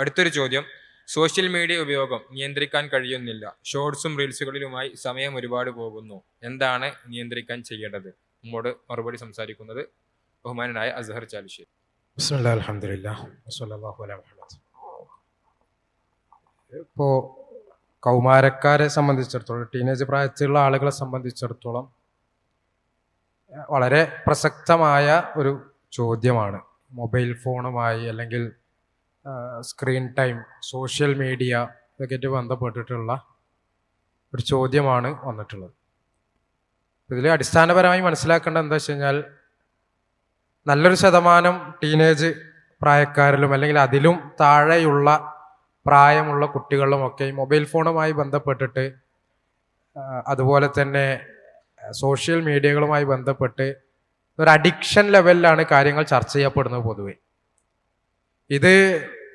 അടുത്തൊരു ചോദ്യം. Social media ഉപയോഗം നിയന്ത്രിക്കാൻ കഴിയുന്നില്ല. ഷോർട്സും റീൽസുകളിലുമായി സമയം ഒരുപാട് പോകുന്നു. എന്താണ് നിയന്ത്രിക്കാൻ ചെയ്യേണ്ടത്? നമ്മോട് മറുപടി സംസാരിക്കുന്നത് ബഹുമാനായ അസഹർ ചാലിശ്ശേരി. ഇപ്പോ കൗമാരക്കാരെ സംബന്ധിച്ചിടത്തോളം ടീനേജ് പ്രായത്തിലുള്ള ആളുകളെ സംബന്ധിച്ചിടത്തോളം വളരെ പ്രസക്തമായ ഒരു ചോദ്യമാണ്. മൊബൈൽ ഫോണുമായി അല്ലെങ്കിൽ സ്ക്രീൻ ടൈം സോഷ്യൽ മീഡിയ ഇതൊക്കെ ബന്ധപ്പെട്ടിട്ടുള്ള ഒരു ചോദ്യമാണ് വന്നിട്ടുള്ളത്. ഇതിൽ അടിസ്ഥാനപരമായി മനസ്സിലാക്കേണ്ടത് എന്താ വെച്ച് കഴിഞ്ഞാൽ നല്ലൊരു ശതമാനം ടീനേജ് പ്രായക്കാരിലും അല്ലെങ്കിൽ അതിലും താഴെയുള്ള പ്രായമുള്ള കുട്ടികളുമൊക്കെ മൊബൈൽ ഫോണുമായി ബന്ധപ്പെട്ടിട്ട് അതുപോലെ തന്നെ സോഷ്യൽ മീഡിയകളുമായി ബന്ധപ്പെട്ട് ഒരു അഡിക്ഷൻ ലെവലിലാണ് കാര്യങ്ങൾ ചർച്ച ചെയ്യപ്പെടുന്നത് പൊതുവെ. ഇത്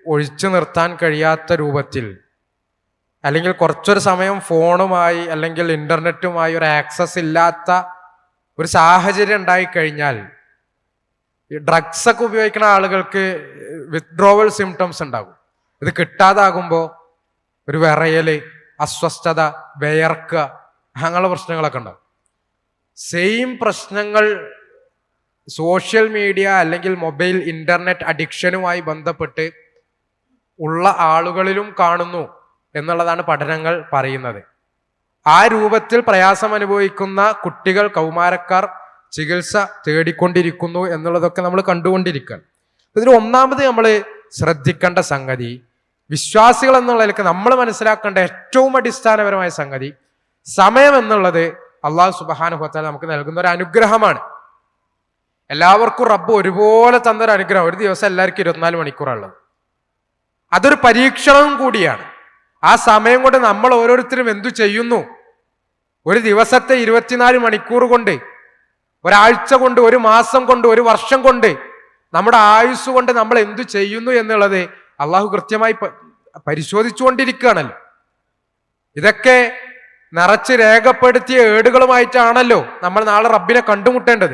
ഒഴിച്ചു നിർത്താൻ കഴിയാത്ത രൂപത്തിൽ അല്ലെങ്കിൽ കുറച്ചൊരു സമയം ഫോണുമായി അല്ലെങ്കിൽ ഇന്റർനെറ്റുമായി ഒരു ആക്സസ് ഇല്ലാത്ത ഒരു സാഹചര്യം ഉണ്ടായിക്കഴിഞ്ഞാൽ ഈ ഡ്രഗ്സ് ഒക്കെ ഉപയോഗിക്കുന്ന ആളുകൾക്ക് വിത്ഡ്രോവൽ സിംറ്റംസ് ഉണ്ടാകും. ഇത് കിട്ടാതാകുമ്പോൾ ഒരു വിറയൽ അസ്വസ്ഥത വിയർക്കുക അങ്ങനെയുള്ള പ്രശ്നങ്ങളൊക്കെ ഉണ്ടാകും. സെയിം പ്രശ്നങ്ങൾ സോഷ്യൽ മീഡിയ അല്ലെങ്കിൽ മൊബൈൽ ഇന്റർനെറ്റ് അഡിക്ഷനുമായി ബന്ധപ്പെട്ട് ഉള്ള ആളുകളിലും കാണുന്നു എന്നുള്ളതാണ് പഠനങ്ങൾ പറയുന്നത്. ആ രൂപത്തിൽ പ്രയാസം അനുഭവിക്കുന്ന കുട്ടികൾ കൗമാരക്കാർ ചികിത്സ തേടിക്കൊണ്ടിരിക്കുന്നു എന്നുള്ളതൊക്കെ നമ്മൾ കണ്ടുകൊണ്ടിരിക്കുകയാണ്. ഇതിൽ ഒന്നാമത് നമ്മൾ ശ്രദ്ധിക്കേണ്ട സംഗതി വിശ്വാസികൾ എന്നുള്ളതിലേക്ക് നമ്മൾ മനസ്സിലാക്കേണ്ട ഏറ്റവും അടിസ്ഥാനപരമായ സംഗതി സമയം എന്നുള്ളത് അള്ളാഹു സുബാനുഭവത്താൽ നമുക്ക് നൽകുന്ന ഒരു അനുഗ്രഹമാണ്. എല്ലാവർക്കും റബ്ബ് ഒരുപോലെ തന്നൊരു അനുഗ്രഹം. ഒരു ദിവസം എല്ലാവർക്കും ഇരുപത്തിനാല് മണിക്കൂറുള്ളത് അതൊരു പരീക്ഷണവും കൂടിയാണ്. ആ സമയം കൊണ്ട് നമ്മൾ ഓരോരുത്തരും എന്തു ചെയ്യുന്നു? ഒരു ദിവസത്തെ ഇരുപത്തിനാല് മണിക്കൂർ കൊണ്ട് ഒരാഴ്ച കൊണ്ട് ഒരു മാസം കൊണ്ട് ഒരു വർഷം കൊണ്ട് നമ്മുടെ ആയുസ് കൊണ്ട് നമ്മൾ എന്തു ചെയ്യുന്നു എന്നുള്ളത് അള്ളാഹു കൃത്യമായി പരിശോധിച്ചുകൊണ്ടിരിക്കുകയാണല്ലോ. ഇതൊക്കെ നിറച്ച് രേഖപ്പെടുത്തിയ ഏടുകളുമായിട്ടാണല്ലോ നമ്മൾ നാളെ റബ്ബിനെ കണ്ടുമുട്ടേണ്ടത്.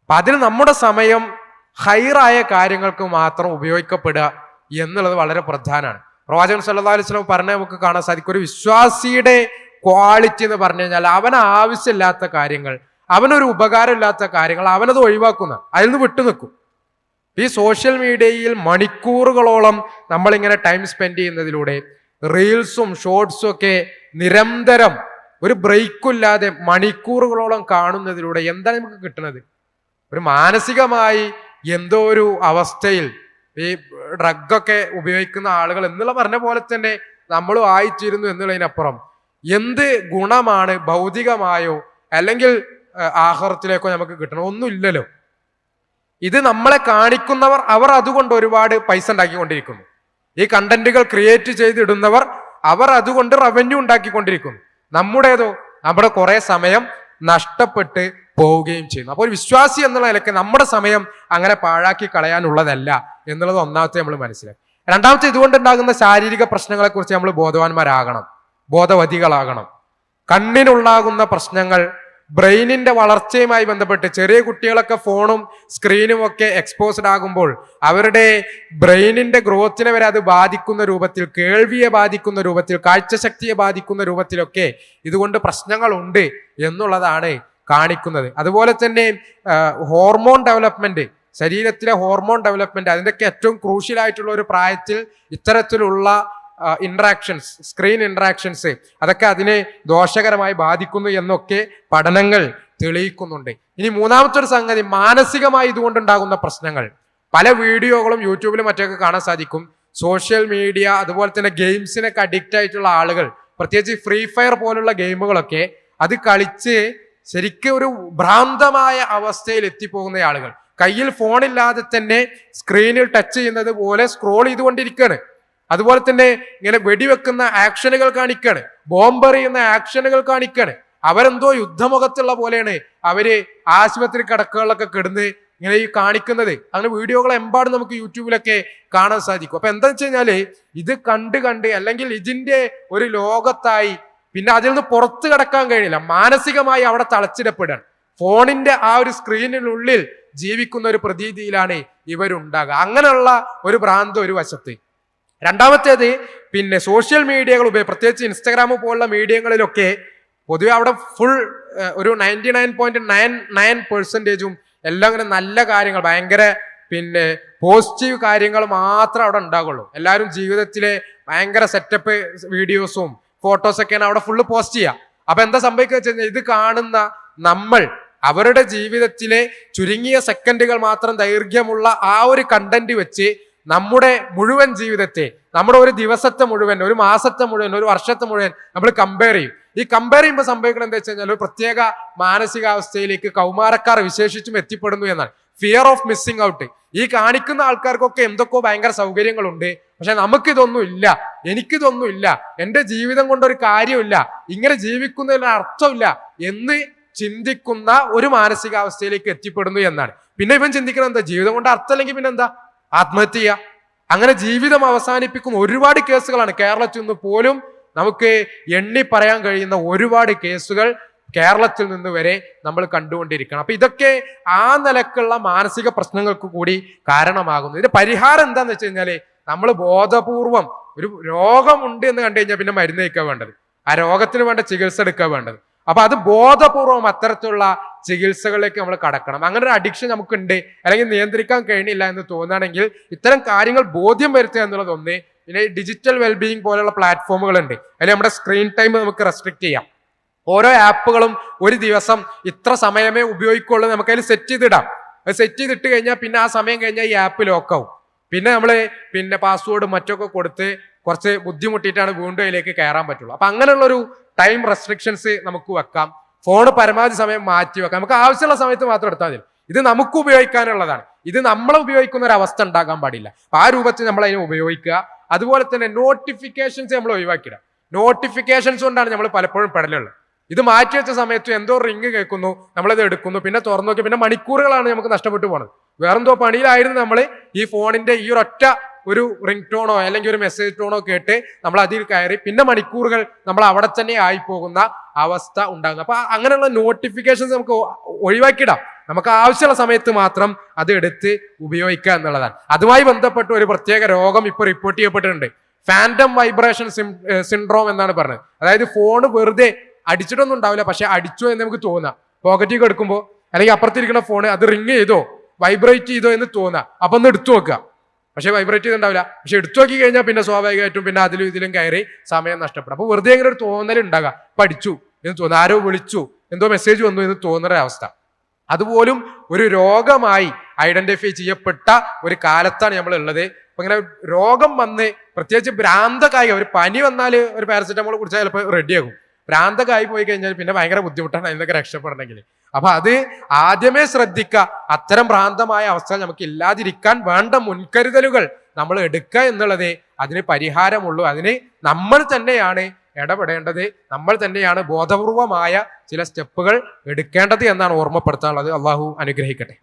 അപ്പൊ അതിന് നമ്മുടെ സമയം ഹൈറായ കാര്യങ്ങൾക്ക് മാത്രം ഉപയോഗിക്കപ്പെടുക എന്നുള്ളത് വളരെ പ്രധാനമാണ് പ്രവാചകൻ സല്ലല്ലാഹു അലൈഹി വസല്ലം പറഞ്ഞ നമുക്ക് കാണാൻ സാധിക്കും. ഒരു വിശ്വാസിയുടെ ക്വാളിറ്റി എന്ന് പറഞ്ഞു കഴിഞ്ഞാൽ അവന് ആവശ്യമില്ലാത്ത കാര്യങ്ങൾ അവനൊരു ഉപകാരമില്ലാത്ത കാര്യങ്ങൾ അവനത് ഒഴിവാക്കുന്ന അതിൽ നിന്ന് വിട്ടു നിൽക്കും. ഈ സോഷ്യൽ മീഡിയയിൽ മണിക്കൂറുകളോളം നമ്മളിങ്ങനെ ടൈം സ്പെൻഡ് ചെയ്യുന്നതിലൂടെ റീൽസും ഷോർട്സും ഒക്കെ നിരന്തരം ഒരു ബ്രേക്കും ഇല്ലാതെ മണിക്കൂറുകളോളം കാണുന്നതിലൂടെ എന്താണ് നമുക്ക് കിട്ടുന്നത്? ഒരു മാനസികമായി എന്തോ ഒരു അവസ്ഥയിൽ ഈ ഡ്രഗൊക്കെ ഉപയോഗിക്കുന്ന ആളുകൾ എന്നുള്ള പറഞ്ഞ പോലെ തന്നെ നമ്മളും ആയിത്തീരുന്നു എന്നുള്ളതിനപ്പുറം എന്ത് ഗുണമാണ് ഭൗതികമായോ അല്ലെങ്കിൽ ആഹാരത്തിലേക്കോ നമുക്ക് കിട്ടണം ഒന്നുമില്ലല്ലോ. ഇത് നമ്മളെ കാണിക്കുന്നവർ അവർ അതുകൊണ്ട് ഒരുപാട് പൈസ ഉണ്ടാക്കിക്കൊണ്ടിരിക്കുന്നു. ഈ കണ്ടന്റുകൾ ക്രിയേറ്റ് ചെയ്തിടുന്നവർ അവർ അതുകൊണ്ട് റവന്യൂ ഉണ്ടാക്കിക്കൊണ്ടിരിക്കുന്നു. നമ്മുടേതോ നമ്മുടെ കുറെ സമയം നഷ്ടപ്പെട്ട് പോവുകയും ചെയ്യുന്നു. അപ്പോൾ ഒരു വിശ്വാസി എന്നുള്ള നിലയ്ക്ക് നമ്മുടെ സമയം അങ്ങനെ പാഴാക്കി കളയാനുള്ളതല്ല എന്നുള്ളത് ഒന്നാമത്തെ നമ്മൾ മനസ്സിലാക്കി. രണ്ടാമത്തെ ഇതുകൊണ്ടുണ്ടാകുന്ന ശാരീരിക പ്രശ്നങ്ങളെ കുറിച്ച് നമ്മൾ ബോധവാന്മാരാകണം. ബോധവതികളാകണം. കണ്ണിനുണ്ടാകുന്ന പ്രശ്നങ്ങൾ ബ്രെയിനിന്റെ വളർച്ചയുമായി ബന്ധപ്പെട്ട് ചെറിയ കുട്ടികളൊക്കെ ഫോണും സ്ക്രീനും ഒക്കെ എക്സ്പോസ്ഡ് ആകുമ്പോൾ അവരുടെ ബ്രെയിനിന്റെ ഗ്രോത്തിനെ വരെ അത് ബാധിക്കുന്ന രൂപത്തിൽ കേൾവിയെ ബാധിക്കുന്ന രൂപത്തിൽ കാഴ്ചശക്തിയെ ബാധിക്കുന്ന രൂപത്തിലൊക്കെ ഇതുകൊണ്ട് പ്രശ്നങ്ങളുണ്ട് എന്നുള്ളതാണ് കാണിക്കുന്നത്. അതുപോലെ തന്നെ ഹോർമോൺ ഡെവലപ്മെന്റ് ശരീരത്തിലെ ഹോർമോൺ ഡെവലപ്മെന്റ് അതിന്റെയൊക്കെ ഏറ്റവും ക്രൂഷ്യൽ ആയിട്ടുള്ള ഒരു പ്രായത്തിൽ ഇത്തരത്തിലുള്ള ഇൻട്രാക്ഷൻസ് സ്ക്രീൻ ഇൻട്രാക്ഷൻസ് അതൊക്കെ അതിനെ ദോഷകരമായി ബാധിക്കുന്നു എന്നൊക്കെ പഠനങ്ങൾ തെളിയിക്കുന്നുണ്ട്. ഇനി മൂന്നാമത്തെ ഒരു സംഗതി മാനസികമായി ഇതുകൊണ്ടുണ്ടാകുന്ന പ്രശ്നങ്ങൾ. പല വീഡിയോകളും യൂട്യൂബിലും മറ്റൊക്കെ കാണാൻ സാധിക്കും. സോഷ്യൽ മീഡിയ അതുപോലെ തന്നെ ഗെയിംസിനൊക്കെ അഡിക്റ്റ് ആയിട്ടുള്ള ആളുകൾ പ്രത്യേകിച്ച് ഫ്രീ ഫയർ പോലുള്ള ഗെയിമുകളൊക്കെ അത് കളിച്ച് ശരിക്കും ഒരു ഭ്രാന്തമായ അവസ്ഥയിൽ എത്തിപ്പോകുന്ന ആളുകൾ. കയ്യിൽ ഫോണില്ലാതെ തന്നെ സ്ക്രീനിൽ ടച്ച് ചെയ്യുന്നത് പോലെ സ്ക്രോൾ ചെയ്തുകൊണ്ടിരിക്കുകയാണ്. അതുപോലെ തന്നെ ഇങ്ങനെ വെടിവെക്കുന്ന ആക്ഷനുകൾ കാണിക്കാണ് ബോംബെറിയുന്ന ആക്ഷനുകൾ കാണിക്കാണ് അവരെന്തോ യുദ്ധമുഖത്തുള്ള പോലെയാണ് അവർ ആശുപത്രി കിടക്കുകളിലൊക്കെ കിടന്ന് ഇങ്ങനെ ഈ കാണിക്കുന്നത്. അങ്ങനെ വീഡിയോകൾ എമ്പാടും നമുക്ക് യൂട്യൂബിലൊക്കെ കാണാൻ സാധിക്കും. അപ്പൊ എന്താ വെച്ച് കഴിഞ്ഞാൽ ഇത് കണ്ട് കണ്ട് അല്ലെങ്കിൽ ഇതിന്റെ ഒരു ലോകത്തായി പിന്നെ അതിൽ നിന്ന് പുറത്തു കിടക്കാൻ കഴിയില്ല. മാനസികമായി അവിടെ തളച്ചിടപ്പെടാൻ ഫോണിന്റെ ആ ഒരു സ്ക്രീനിനുള്ളിൽ ജീവിക്കുന്ന ഒരു പ്രതീതിയിലാണ് ഇവരുണ്ടാകുക. അങ്ങനെയുള്ള ഒരു ഭ്രാന്ത് ഒരു വശത്ത്. രണ്ടാമത്തേത് പിന്നെ സോഷ്യൽ മീഡിയകൾ ഉപയോഗി പ്രത്യേകിച്ച് ഇൻസ്റ്റാഗ്രാം പോലുള്ള മീഡിയകളിലൊക്കെ പൊതുവെ അവിടെ ഫുൾ ഒരു ninety nine point nine nine പെർസെന്റേജും എല്ലാം ഇങ്ങനെ നല്ല കാര്യങ്ങൾ ഭയങ്കര പിന്നെ പോസിറ്റീവ് കാര്യങ്ങൾ മാത്രമേ അവിടെ ഉണ്ടാകുള്ളൂ എല്ലാവരും ജീവിതത്തിലെ ഭയങ്കര സെറ്റപ്പ് വീഡിയോസും ഫോട്ടോസൊക്കെയാണ് അവിടെ ഫുള്ള് പോസ്റ്റ് ചെയ്യുക അപ്പൊ എന്താ സംഭവിക്കുക വെച്ച് ഇത് കാണുന്ന നമ്മൾ അവരുടെ ജീവിതത്തിലെ ചുരുങ്ങിയ സെക്കൻഡുകൾ മാത്രം ദൈർഘ്യമുള്ള ആ ഒരു കണ്ടന്റ് വെച്ച് നമ്മുടെ മുഴുവൻ ജീവിതത്തെ നമ്മുടെ ഒരു ദിവസത്തെ മുഴുവൻ ഒരു മാസത്തെ മുഴുവൻ ഒരു വർഷത്തെ മുഴുവൻ നമ്മൾ കമ്പയർ ചെയ്യും. ഈ കമ്പയർ ചെയ്യുമ്പോൾ സംഭവിക്കണം എന്താ വെച്ച് കഴിഞ്ഞാൽ ഒരു പ്രത്യേക മാനസികാവസ്ഥയിലേക്ക് കൗമാരക്കാർ വിശേഷിച്ചും എത്തിപ്പെടുന്നു എന്നാണ്. ഫിയർ ഓഫ് മിസ്സിംഗ് ഔട്ട് ഈ കാണിക്കുന്ന ആൾക്കാർക്കൊക്കെ എന്തൊക്കെയോ ഭയങ്കര സൗകര്യങ്ങളുണ്ട്. പക്ഷെ നമുക്കിതൊന്നും ഇല്ല. എനിക്കിതൊന്നും ഇല്ല. എന്റെ ജീവിതം കൊണ്ടൊരു കാര്യമില്ല ഇങ്ങനെ ജീവിക്കുന്നതിന് അർത്ഥമില്ല എന്ന് ചിന്തിക്കുന്ന ഒരു മാനസികാവസ്ഥയിലേക്ക് എത്തിപ്പെടുന്നു എന്നാണ്. പിന്നെ ഇവൻ ചിന്തിക്കുന്നത് എന്താ? ജീവിതം കൊണ്ട് അർത്ഥമില്ലെങ്കിൽ പിന്നെ എന്താ? ആത്മഹത്യ ചെയ്യുക അങ്ങനെ ജീവിതം അവസാനിപ്പിക്കുന്ന ഒരുപാട് കേസുകളാണ് കേരളത്തിൽ നിന്ന് പോലും നമുക്ക് എണ്ണി പറയാൻ കഴിയുന്ന ഒരുപാട് കേസുകൾ കേരളത്തിൽ നിന്ന് വരെ നമ്മൾ കണ്ടുകൊണ്ടിരിക്കണം. അപ്പൊ ഇതൊക്കെ ആ നിലക്കുള്ള മാനസിക പ്രശ്നങ്ങൾക്ക് കൂടി കാരണമാകുന്നു. ഇതിന്റെ പരിഹാരം എന്താന്ന് വെച്ച് കഴിഞ്ഞാൽ നമ്മൾ ബോധപൂർവം ഒരു രോഗമുണ്ട് എന്ന് കണ്ടു കഴിഞ്ഞാൽ പിന്നെ മരുന്ന് കഴിക്കുക വേണ്ടത്. ആ രോഗത്തിന് വേണ്ട ചികിത്സ എടുക്കുക വേണ്ടത്. അപ്പൊ അത് ബോധപൂർവം അത്തരത്തിലുള്ള ചികിത്സകളിലേക്ക് നമ്മൾ കടക്കണം. അങ്ങനെ ഒരു അഡിക്ഷൻ നമുക്കുണ്ട്. അല്ലെങ്കിൽ നിയന്ത്രിക്കാൻ കഴിയണില്ല എന്ന് തോന്നുകയാണെങ്കിൽ ഇത്തരം കാര്യങ്ങൾ ബോധ്യം വരുത്തുക എന്നുള്ളത് ഒന്ന്. പിന്നെ ഡിജിറ്റൽ വെൽബീയിങ് പോലെയുള്ള പ്ലാറ്റ്ഫോമുകൾ ഉണ്ട് അതിൽ നമ്മുടെ സ്ക്രീൻ ടൈം നമുക്ക് റെസ്ട്രിക്ട് ചെയ്യാം. ഓരോ ആപ്പുകളും ഒരു ദിവസം ഇത്ര സമയമേ ഉപയോഗിക്കുള്ളൂ നമുക്ക് അതിൽ സെറ്റ് ചെയ്തിടാം. അത് സെറ്റ് ചെയ്തിട്ട് കഴിഞ്ഞാൽ പിന്നെ ആ സമയം കഴിഞ്ഞാൽ ഈ ആപ്പ് ലോക്കാവും പിന്നെ നമ്മൾ പിന്നെ പാസ്വേഡ് മറ്റൊക്കെ കൊടുത്ത് കുറച്ച് ബുദ്ധിമുട്ടിയിട്ടാണ് വീണ്ടും അതിലേക്ക് കയറാൻ പറ്റുള്ളൂ. അപ്പൊ അങ്ങനെയുള്ളൊരു ടൈം റെസ്ട്രിക്ഷൻസ് നമുക്ക് വെക്കാം. ഫോൺ പരമാവധി സമയം മാറ്റി വെക്കാം. നമുക്ക് ആവശ്യമുള്ള സമയത്ത് മാത്രം എടുത്താൽ മതി. ഇത് നമുക്ക് ഉപയോഗിക്കാനുള്ളതാണ്. ഇത് നമ്മൾ ഉപയോഗിക്കുന്ന ഒരു അവസ്ഥ ഉണ്ടാകാൻ പാടില്ല. അപ്പൊ ആ രൂപത്തിൽ നമ്മൾ അതിനെ ഉപയോഗിക്കുക. അതുപോലെ തന്നെ നോട്ടിഫിക്കേഷൻസ് നമ്മൾ ഒഴിവാക്കിയിടുക. നോട്ടിഫിക്കേഷൻസ് കൊണ്ടാണ് നമ്മൾ പലപ്പോഴും പെടലുള്ളത്. ഇത് മാറ്റി വെച്ച സമയത്ത് എന്തോ റിങ് കേൾക്കുന്നു. നമ്മളത് എടുക്കുന്നു. പിന്നെ തുറന്നു നോക്കി. പിന്നെ മണിക്കൂറുകളാണ് നമുക്ക് നഷ്ടപ്പെട്ടു പോണത്. വേറെന്തോ പണിയിലായിരുന്നു നമ്മൾ ഈ ഫോണിന്റെ ഈ ഒരൊറ്റ ഒരു റിംഗ് ടോണോ അല്ലെങ്കിൽ ഒരു മെസ്സേജ് ടോണോ കേട്ട് നമ്മൾ അതിൽ കയറി. പിന്നെ മണിക്കൂറുകൾ നമ്മൾ അവിടെ തന്നെ ആയി പോകുന്ന അവസ്ഥ ഉണ്ടാകുന്നു. അപ്പൊ അങ്ങനെയുള്ള നോട്ടിഫിക്കേഷൻസ് നമുക്ക് ഒഴിവാക്കിയിടാം. നമുക്ക് ആവശ്യമുള്ള സമയത്ത് മാത്രം അത് എടുത്ത് ഉപയോഗിക്കുക എന്നുള്ളതാണ്. അതുമായി ബന്ധപ്പെട്ട് ഒരു പ്രത്യേക രോഗം ഇപ്പോൾ റിപ്പോർട്ട് ചെയ്യപ്പെട്ടിട്ടുണ്ട്. ഫാൻഡം വൈബ്രേഷൻ സിൻഡ്രോം എന്നാണ് പറഞ്ഞത്. അതായത് ഫോൺ വെറുതെ അടിച്ചിട്ടൊന്നും ഉണ്ടാവില്ല പക്ഷെ അടിച്ചു എന്ന് നമുക്ക് തോന്നാം. പോക്കറ്റിൽ എടുക്കുമ്പോൾ അല്ലെങ്കിൽ അപ്പുറത്തിരിക്കുന്ന ഫോൺ അത് റിങ് ചെയ്തോ വൈബ്രേറ്റ് ചെയ്തോ എന്ന് തോന്നാം. അപ്പൊ ഒന്ന് എടുത്തു നോക്കുക. പക്ഷെ വൈബ്രേറ്റ് ചെയ്തിട്ടുണ്ടാവില്ല. പക്ഷെ എടുത്തു നോക്കി കഴിഞ്ഞാൽ പിന്നെ സ്വാഭാവികമായിട്ടും പിന്നെ അതിലും ഇതിലും കയറി സമയം നഷ്ടപ്പെടും. അപ്പൊ വെറുതെ ഇങ്ങനെ ഒരു തോന്നൽ ഉണ്ടാകാം. പഠിച്ചു എന്ന് തോന്നുന്നു ആരോ വിളിച്ചു. എന്തോ മെസ്സേജ് വന്നു എന്ന് തോന്നുന്ന അവസ്ഥ. അതുപോലും ഒരു രോഗമായി ഐഡന്റിഫൈ ചെയ്യപ്പെട്ട ഒരു കാലത്താണ് നമ്മൾ ഉള്ളത് അപ്പൊ രോഗം വന്ന് പ്രത്യേകിച്ച് ഭ്രാന്തകായി ഒരു പനി വന്നാൽ ഒരു പാരസെറ്റമോൾ കുടിച്ചാൽ ചിലപ്പോൾ റെഡിയാകും ഭ്രാന്തകായി പോയി കഴിഞ്ഞാൽ പിന്നെ ഭയങ്കര ബുദ്ധിമുട്ടാണ് അതിനൊക്കെ രക്ഷപ്പെടണമെങ്കിൽ. അപ്പൊ അത് ആദ്യമേ ശ്രദ്ധിക്കുക. അത്തരം ഭ്രാന്തമായ അവസ്ഥ നമുക്ക് ഇല്ലാതിരിക്കാൻ വേണ്ട മുൻകരുതലുകൾ നമ്മൾ എടുക്കുക എന്നുള്ളത് അതിന് പരിഹാരമുള്ളൂ. അതിന് നമ്മൾ തന്നെയാണ് ഇടപെടേണ്ടത്. നമ്മൾ തന്നെയാണ് ബോധപൂർവമായ ചില സ്റ്റെപ്പുകൾ എടുക്കേണ്ടത് എന്നാണ് ഓർമ്മപ്പെടുത്താനുള്ളത്. അള്ളാഹു അനുഗ്രഹിക്കട്ടെ.